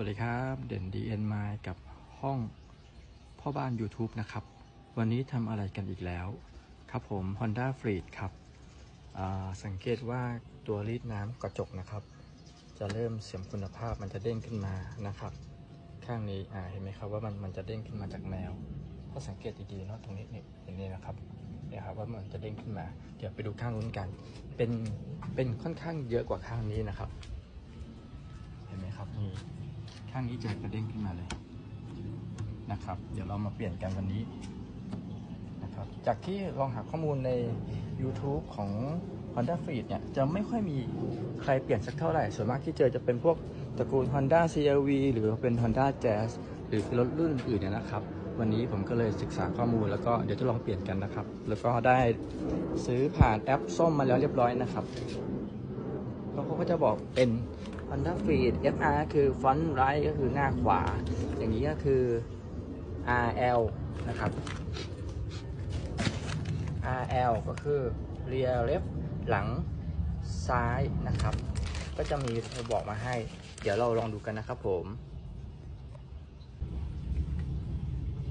วัสดีครับ เด่น DN มากับห้องพ่อบ้าน YouTube นะครับ วันนี้ทำอะไรกันอีกแล้ว ครับผม Honda f r e e d ครับ สังเกตว่าตัวรีดน้ำกระจกนะครับ จะเริ่มเสื่อมคุณภาพมันจะเด้งขึ้นมานะครับ ข้างนี้เห็นไหมครับว่ามันมันจะเด้งขึ้นมาจากแนวถ้าสังเกตดีๆเนาะตรงนี้นี่อย่างนี้นะครับเนี่ยครับว่ามันจะเด้งขึ้นมา เดี๋ยวไปดูข้างนู้นกัน เป็นเป็นค่อนข้างเยอะกว่าข้างนี้นะครับ เห็นไหมครับนี่ ข้างนี้จะกระเด้งขึ้นมาเลยนะครับ เดี๋ยวเรามาเปลี่ยนกันวันนี้นะครับ จากที่ลองหาข้อมูลใน YouTube ของ Honda f r e e d เนี่ยจะไม่ค่อยมีใครเปลี่ยนสักเท่าไหร่ ส่วนมากที่เจอจะเป็นพวกตระกูล Honda CRV หรือเป็น Honda Jazz หรือรถรุ่นอื่นๆเนี่ยนะครับ วันนี้ผมก็เลยศึกษาข้อมูลแล้วก็เดี๋ยวจะลองเปลี่ยนกันนะครับ แล้วก็ได้ซื้อผ่านแอปส้มมาแล้วเรียบร้อยนะครับแล้วเขาก็จะบอกเป็น Honda f r e e d FR คือ front right ก็คือหน้าขวา อย่างนี้ก็คือ RL นะครับ RL ก็คือ rear left หลังซ้ายนะครับ ก็จะมีเธอบอกมาให้ เดี๋ยวเราลองดูกันนะครับผม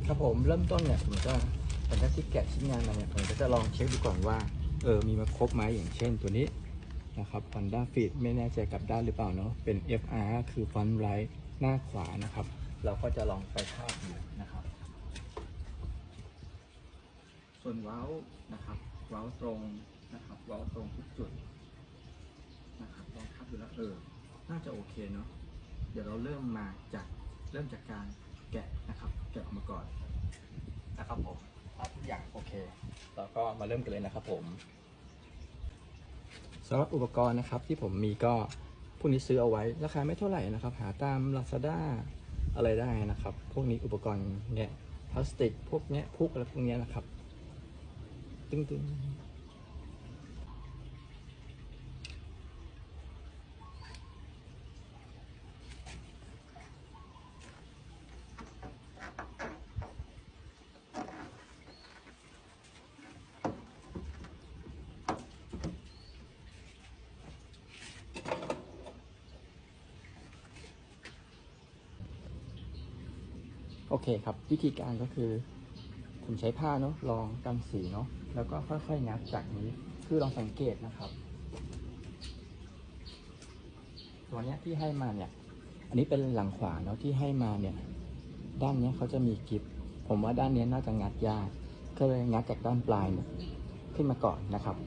ครับผมเริ่มต้นเนี่ยผมจะผมจะที่แกะชิ้นงานมาเนี่ยผมก็จะลองเช็คดูก่อนว่า เออมีมาครบไหมอย่างเช่นตัวนี้ นะครับ Honda Fit ไม่แน่ใจกับด้านหรือเปล่าเนาะเป็น FR คือ front right หน้าขวานะครับ เราก็จะลองไปภาพดูนะครับ ส่วนเว้านะครับเว้าตรงนะครับเว้าตรงทุกจุดนะครับลองทับดูแล้วเออน่าจะโอเคเนาะเดี๋ยวเราเริ่มมาจากเริ่มจากการแกะนะครับ แกะออกมาก่อนนะครับผมถ้าทุกอย่างโอเค เราก็มาเริ่มกันเลยนะครับผม สำหรับอุปกรณ์นะครับที่ผมมีก็พวกนี้ซื้อเอาไว้ราคาไม่เท่าไหร่นะครับ หาตาม Lazada อะไรได้นะครับ พวกนี้อุปกรณ์เนี่ยพลาสติกพวกเนี้ยพุกอะไรพวกเนี้ยนะครับ ตึ้งๆ อเคครับ วิธีการก็คือ ผมใช้ผ้าเนาะรองกันสีเนาะแล้วก็ค่อยๆงัดจากนี้คือลองสังเกตนะครับ ตัวเนี้ยที่ให้มาเนี่ย อันนี้เป็นหลังขวาเนาะที่ให้มาเนี่ย ด้านเนี้ยเขาจะมีกิฟผมว่าด้านเนี้ยน่าจะงัดยากก็เลยงัดจากด้านปลายเนี่ยขึ้นมาก่อนนะครับ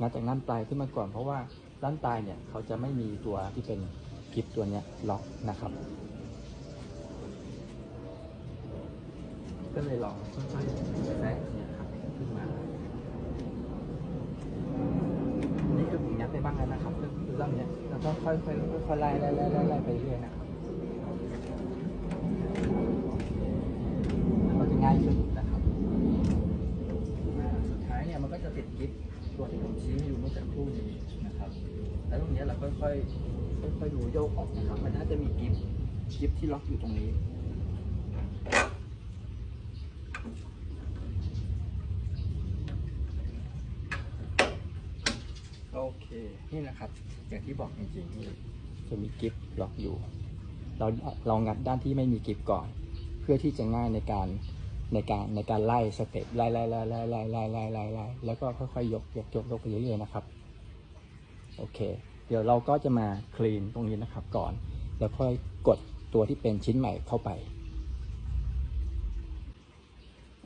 งัดจากด้านปลายขึ้นมาก่อนเพราะว่าด้านปลายเนี่ยเขาจะไม่มีตัวที่เป็นกิฟตัวเนี้ยล็อกนะครับ ก็เลยลองค่อยๆแซะเนี่ยครับขึ้นมา นี่คือผมยัดไปบ้างแล้วนะครับคือรอบเนี้ยแล้วก็ค่อยๆค่อยๆไล่ไล่ไล่ไล่ไปเรื่อยนะครับแล้วก็จะง่ายขึ้นนะครับสุดท้ายเนี่ยมันก็จะติดกิ๊บตัวที่ผมชี้ให้ดูเมื่อสักครู่นี้นะครับ แล้วตรงเนี้ยเราค่อยๆค่อยๆดูโยกออกนะครับ มันน่าจะมีกิ๊บกิ๊บที่ล็อกอยู่ตรงนี้ โอเค นี่นะครับ อย่างที่บอกจริงๆนี่จะมีกิฟต์ล็อกอยู่ เราเรางัดด้านที่ไม่มีกิฟต์ก่อน เพื่อที่จะง่ายในการในการในการไล่สเต็ปไล่ไล่ไล่ไล่ไล่ไล่ไล่ไล่ไล่แล้วก็ค่อยๆยกยกยกยกไปเรื่อยๆนะครับโอเค เดี๋ยวเราก็จะมาคลีนตรงนี้นะครับก่อน แล้วค่อยกดตัวที่เป็นชิ้นใหม่เข้าไป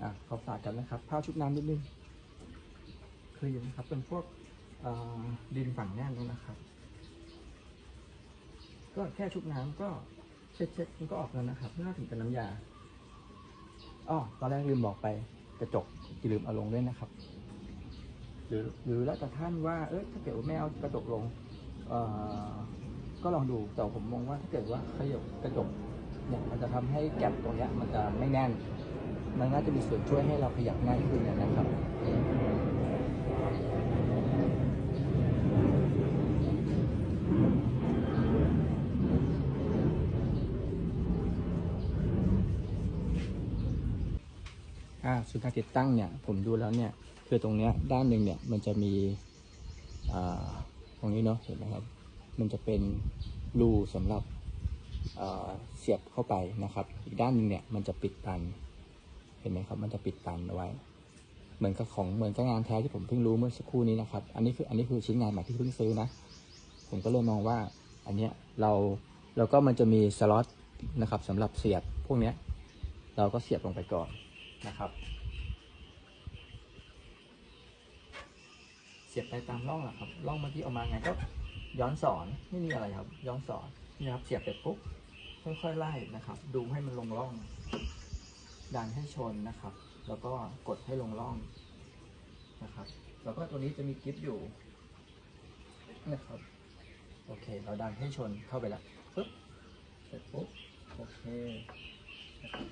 อะขอฝากกันนะครับผ้าชุบน้ำนิดนึงคลีนนะครับเป็นพวก ดินฝั่งแน่นแล้วนะครับ ก็แค่ชุบน้ำก็เช็ดเช็ดมันก็ออกแล้วนะครับไม่ต้องถึงกับน้ำยาอ้อตอนแรกลืมบอกไปกระจกอย่าลืมเอาลงด้วยนะครับ หรือหรือแล้วแต่ท่านว่าเออถ้าเกิดว่าไม่เอากระจกลงเอ่อก็ลองดูแต่ผมมองว่าถ้าเกิดว่าขยับกระจกเนี่ยมันจะทำให้แก็บตรงเนี้ยมันจะไม่แน่น มันน่าจะมีส่วนช่วยให้เราขยับง่ายขึ้นนะครับ ส่วนการติดตั้งเนี่ยผมดูแล้วเนี่ยคือตรงเนี้ยด้านหนึ่งเนี่ยมันจะมีอ่าตรงนี้เนาะเห็นไหมครับ มันจะเป็นรูสำหรับเอ่อเสียบเข้าไปนะครับ อีกด้านหนึงเนี่ยมันจะปิดตัน เห็นไหมครับ มันจะปิดตันเอาไว้ เหมือนกับของเหมือนกับงานแท้ที่ผมเพิ่งรู้เมื่อสักครู่นี้นะครับ อันนี้คืออันนี้คือชิ้นงานใหม่ที่เพิ่งซื้อนะ ผมก็เลยมองว่าอันเนี้ยเราแล้วก็มันจะมีสล็อตนะครับสำหรับเสียบพวกเนี้ยเราก็เสียบลงไปก่อนนะครับ เสียบไปตามร่องแหละครับร่องเมื่อกี้ออกมาไงก็ย้อนสอนไม่มีอะไรครับ ย้อนสอนนี่ครับเสียบไปปุ๊บค่อยๆไล่นะครับ ดูให้มันลงร่อง ดันให้ชนนะครับ แล้วก็กดให้ลงร่องนะครับ แล้วก็ตัวนี้จะมีกิฟอยู่นะครับโอเค เราดันให้ชนเข้าไปแล้วปุ๊บเสร็จปุ๊บโอเค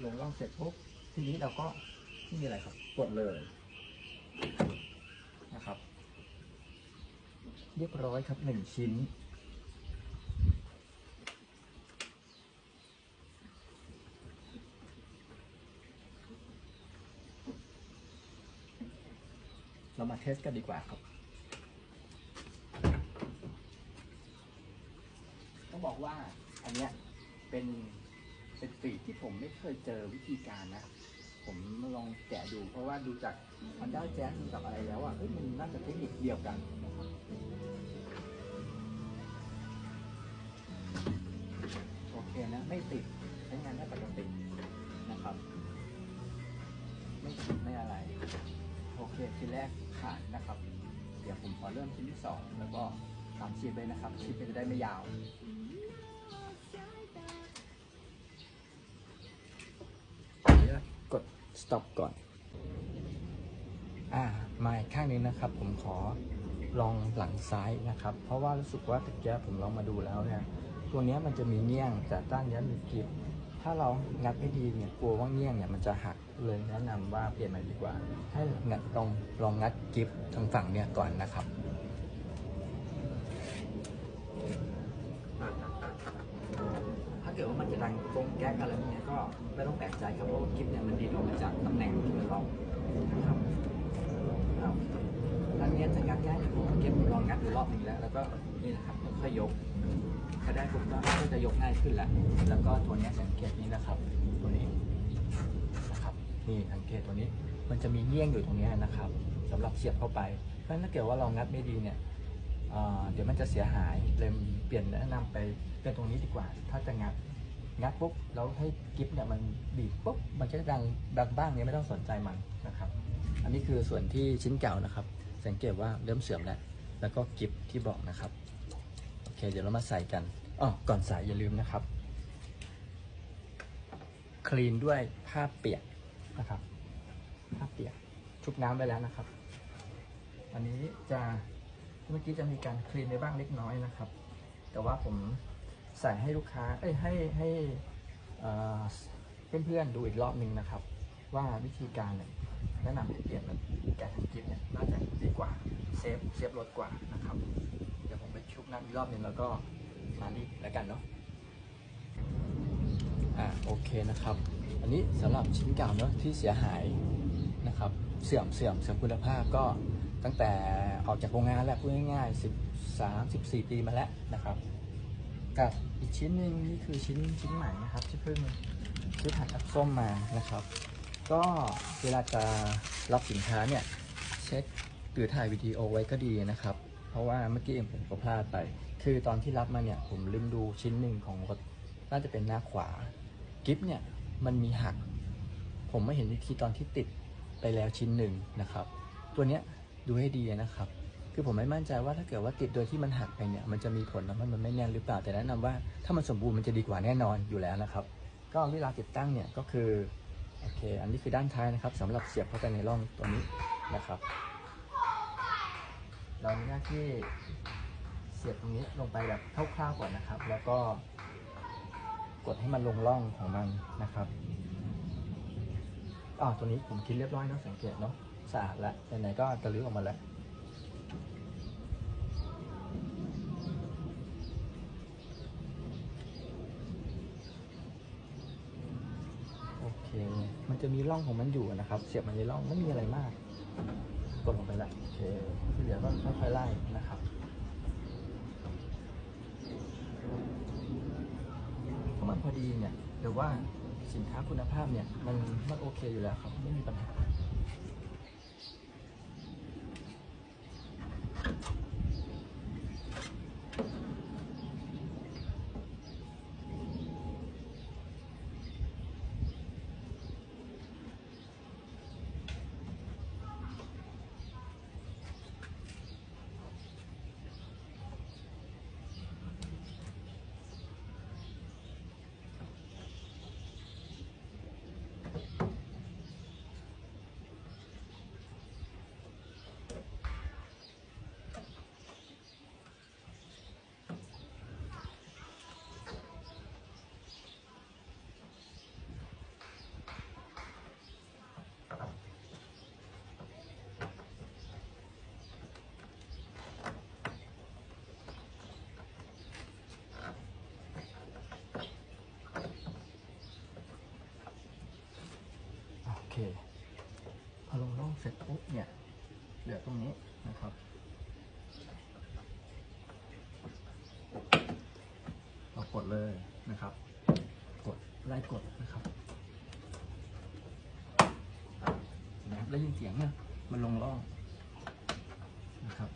ลงร่องเสร็จปุ๊บทีนี้เราก็ไม่มีอะไรครับ กดเลยนะครับ เรียบร้อยครับหนึ่งชิ้น เรามาเทสกันดีกว่าครับ ต้องบอกว่าอันเนี้ยเป็นเป็นฟีที่ผมไม่เคยเจอวิธีการนะ ผมลองแกะดูเพราะว่าดูจาก Honda Jazz ดูจากอะไรแล้วอะเฮ้ยมันน่าจะเทคนิคเดียวกัน ติดใช้งานได้ปกตินะครับ ไม่ติดไม่อะไรโอเคชิ้นแรกผ่านนะครับ เดี๋ยวผมขอเริ่มชิ้นที่สองแล้วก็ตามชีพเลยนะครับชีพจะได้ไม่ยาวกด stop ก่อน อ่ามาอีกข้างนึงนะครับ ผมขอลองหลังซ้ายนะครับ เพราะว่ารู้สึกว่าตะเกียบผมลองมาดูแล้วเนี่ย ตัวนี้มันจะมีเงี้ยงแต่ด้านเนี้มีกริบถ้าเรางัดไม่ดีเนี่ยกลัวว่าเงี้ยงเนี่ยมันจะหักเลยแนะนำว่าเปลี่ยนใหม่ดีกว่า ให้งัดลองลองงัดกริบทางฝั่งเนี่ยก่อนนะครับถ้าเกิดว่ามันจะดังกงแก๊กอะไรพวกเนี้ยก็ไม่ต้องแปลกใจครับเพราะว่าคลิปเนี่ยมันดีดออกมาจากตำแหน่งที่มันล็อกนะครับอันนี้จะงัดง่ายผมเก็บลองงัดดูรอบหนึงแล้ว แล้วก็นี่นะครับค่อยยก ถ้าได้ปุ๊บก็ก็จะยกง่ายขึ้นแล้ว แล้วก็ตัวนี้สังเกตนี้นะครับ ตัวนี้นะครับนี่สังเกตตัวนี้ มันจะมีเงี้ยงอยู่ตรงนี้นะครับสำหรับเสียบเข้าไป เพราะฉะนั้นถ้าเกิดว่าเรางัดไม่ดีเนี่ยเดี๋ยวมันจะเสียหายเลยเปลี่ยนแนะนำไปเป็นตรงนี้ดีกว่า ถ้าจะงัดงัดปุ๊บแล้วให้กิฟเนี่ยมันบีบปุ๊บมันจะดังดังบ้างเนี่ยไม่ต้องสนใจมันนะครับ อันนี้คือส่วนที่ชิ้นเก่านะครับ สังเกตว่าเริ่มเสื่อมแล้วแล้วก็กิฟที่บอกนะครับ เคเดี๋ยวเรามาใส่กันอ๋อก่อนใส่อย่าลืมนะครับ คลีนด้วยผ้าเปียกนะครับ ผ้าเปียกชุบน้ำไปแล้วนะครับ อันนี้จะเมื่อกี้จะมีการคลีนไปบ้างเล็กน้อยนะครับ แต่ว่าผมใส่ให้ลูกค้า เอ้ยให้ให้เอ่อเพื่อนๆดูอีกรอบหนึ่งนะครับ ว่าวิธีการเนี่ยแนะนำให้เปลี่ยนมันแกะทางกิฟเนี่ยน่าจะดีกว่าเซฟเซฟรถกว่านะครับ ชุบน้ำอีกรอบหนึ่งแล้วก็มานี่แล้วกันเนาะอ่าโอเคนะครับ อันนี้สำหรับชิ้นเก่าเนาะที่เสียหายนะครับ เสื่อมเสื่อมเสื่อมคุณภาพก็ตั้งแต่ออกจากโรงงานแล้วพูดง่ายๆ13 14 ปีมาแล้วนะครับกับอีกชิ้นหนึ่งนี่คือชิ้นชิ้นใหม่นะครับ ที่เพิ่งซื้อผ่านอัพส้มมานะครับ ก็เวลาจะรับสินค้าเนี่ย เช็คหรือถ่ายวิดีโอไว้ก็ดีนะครับ เพราะว่าเมื่อกี้เองผมก็พลาดไป คือตอนที่รับมาเนี่ยผมลืมดูชิ้นหนึ่งของรถน่าจะเป็นหน้าขวากิฟเนี่ยมันมีหัก ผมไม่เห็นวิธีตอนที่ติดไปแล้วชิ้นหนึ่งนะครับ ตัวเนี้ยดูให้ดีนะครับ คือผมไม่มั่นใจว่าถ้าเกิดว่าติดโดยที่มันหักไปเนี่ยมันจะมีผลทำให้มันไม่แน่นหรือเปล่าแต่แนะนำว่าถ้ามันสมบูรณ์มันจะดีกว่าแน่นอนอยู่แล้วนะครับ ก็เวลาติดตั้งเนี่ยก็คือโอเค อันนี้คือด้านท้ายนะครับสำหรับเสียบเข้าไปในร่องตัวนี้นะครับ เรามีหน้าที่เสียบตรงนี้ลงไปแบบคร่าวๆก่อนนะครับ แล้วก็กดให้มันลงร่องของมันนะครับอ๋อตัวนี้ผมคิดเรียบร้อยเนะสังเกตเนาะสะอาดแล้วไหนๆก็ตะลื้อออกมาแล้วโอเคมันจะมีร่องของมันอยู่นะครับ เสียบมันในร่องไม่มีอะไรมาก กดลงไปแล้วโอเคที่เหลือก็ค่อยๆไล่นะครับมันพอดีเนี่ยหรือว่าสินค้าคุณภาพเนี่ยมันมันโอเคอยู่แล้วครับไม่มีปัญหา เคพอลงร่องเสร็จปุ๊บเนี่ยเหลือตรงนี้นะครับ เรากดเลยนะครับ กดไล่กดนะครับนะครับแล้วยินเสียงเนี่ยมันลงร่องนะครับ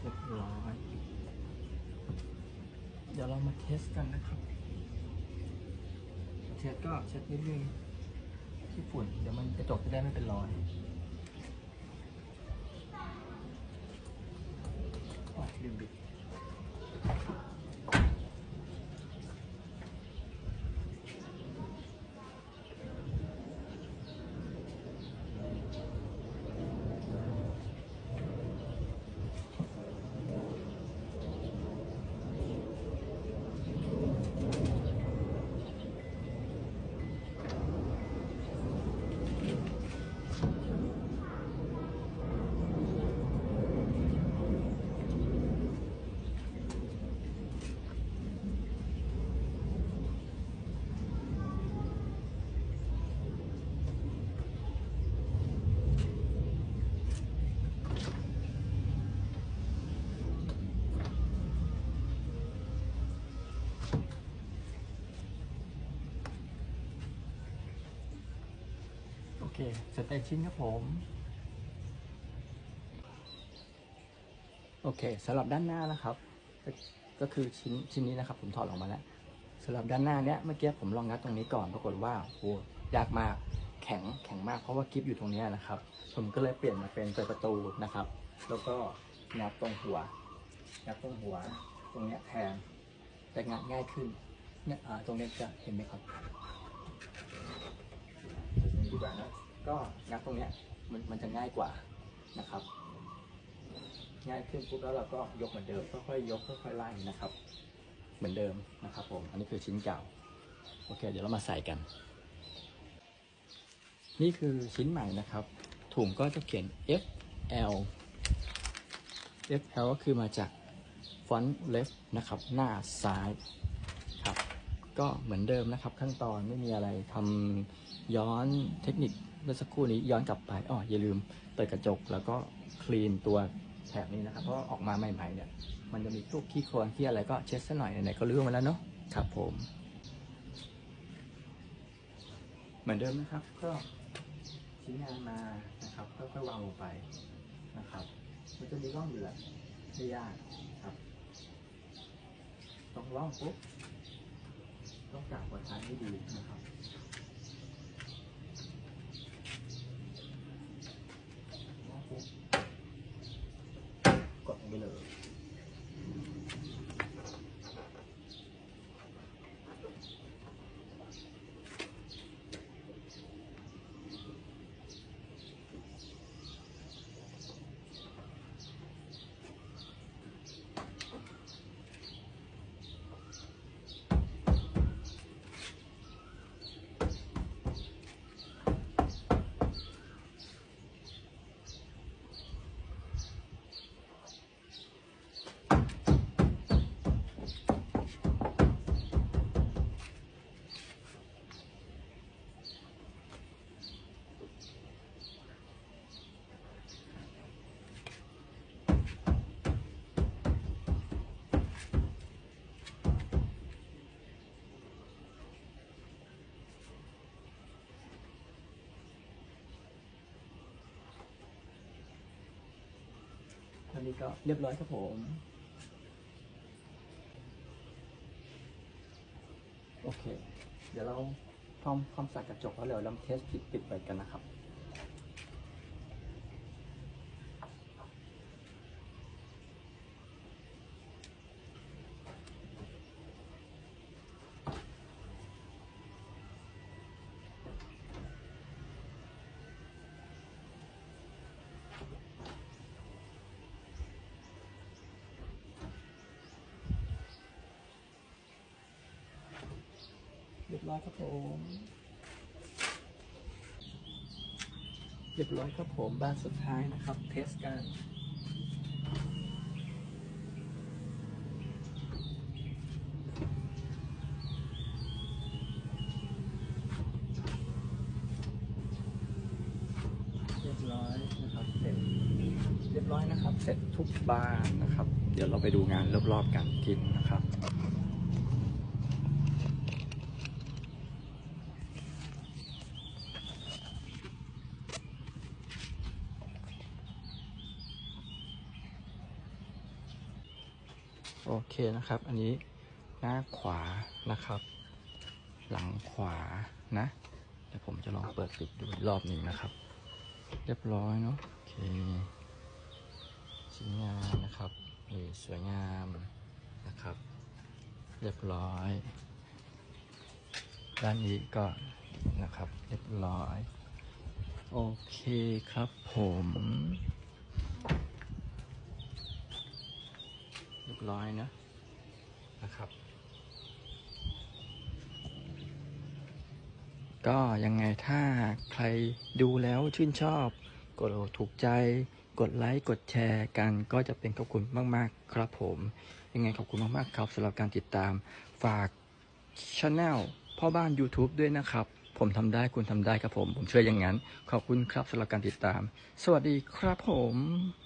เรียบร้อยเดี๋ยวเรามาเทสกันนะครับ เช็ดก็เช็ดนิดนึงที่ฝุ่น เดี๋ยวมันกระจกจะได้ไม่เป็นรอยโอ้ยลืมบิด เคเสร็จแต่ชิ้นครับผม โอเคสำหรับด้านหน้านะครับ ก็คือชิ้นชิ้นนี้นะครับ ผมถอดออกมาแล้วสำหรับด้านหน้าเนี้ยเมื่อกี้ผมลองงัดตรงนี้ก่อนปรากฏว่าโอ้ยากมากแข็งแข็งมากเพราะว่ากิฟอยู่ตรงนี้นะครับ ผมก็เลยเปลี่ยนมาเป็นเปิดประตูนะครับ แล้วก็งัดตรงหัวงัดตรงหัว ตรงเนี้ยแทนจะงัดง่ายขึ้นเนี่ยอ่าตรงนี้จะเห็นไหมครับดี ก็งัดตรงเนี้ยมันมันจะง่ายกว่านะครับ ง่ายขึ้นปุ๊บแล้วเราก็ยกเหมือนเดิมค่อยๆยกค่อยๆไล่นะครับ เหมือนเดิมนะครับผมอันนี้คือชิ้นเก่าโอเค เดี๋ยวเรามาใส่กัน นี่คือชิ้นใหม่นะครับ ถุงก็จะเขียน FL FL ก็คือมาจาก front left นะครับ หน้าซ้ายครับ ก็เหมือนเดิมนะครับขั้นตอนไม่มีอะไรทำย้อนเทคนิค เมื่อสักครู่นี้ย้อนกลับไปอ๋ออย่าลืมเปิดกระจกแล้วก็คลีนตัวแถบนี้นะครับเพราะออกมาใหม่ๆเนี่ยมันจะมีพวกขี้โคลนขี้อะไรก็เช็ดซะหน่อยไหนๆก็เลื่อมาแล้วเนาะครับผมเหมือนเดิมนะครับก็ชิ้นงานมานะครับค่อยๆวางลงไปนะครับมันจะมีร่องอยู่แหละไม่ยากครับต้องร่องปุ๊บต้องจับหัวท้ายให้ดีนะครับ นนี้ก็เรียบร้อยครับผม โอเค เดี๋ยวเราทำความสะอาดกระจกแล้วเดี๋ยวเราเทสปิดปิดไปกันนะครับ ครับผมเรียบร้อยครับผมบ้านสุดท้ายนะครับ เทสกันเรียบร้อยนะครับเสร็จเรียบร้อยนะครับ เสร็จทุกบ้านนะครับ เดี๋ยวเราไปดูงานรอบๆกันกินนะครับ โอเคนะครับ อันนี้หน้าขวานะครับ หลังขวานะเดี๋ยวผมจะลองเปิดปิดดูรอบหนึ่งนะครับ เรียบร้อยเนาะโอเคชิ้นงานนะครับนี่สวยงามนะครับ เรียบร้อย ด้านนี้ก็นะครับ เรียบร้อย โอเคครับผม เรียบ ร้อยนะนะครับ ก็ยังไงถ้าใครดูแล้วชื่นชอบ กดถูกใจ กดไลค์ กดแชร์กันก็จะเป็นขอบคุณมาก ๆ ครับผม ยังไงขอบคุณมาก ๆ ครับสำหรับการติดตาม ฝากช anel พ่อบ้าน YouTube ด้วยนะครับ ผมทำได้คุณทำได้ครับผม ผมเชื่ออย่างนั้น ขอบคุณครับสำหรับการติดตาม สวัสดีครับผม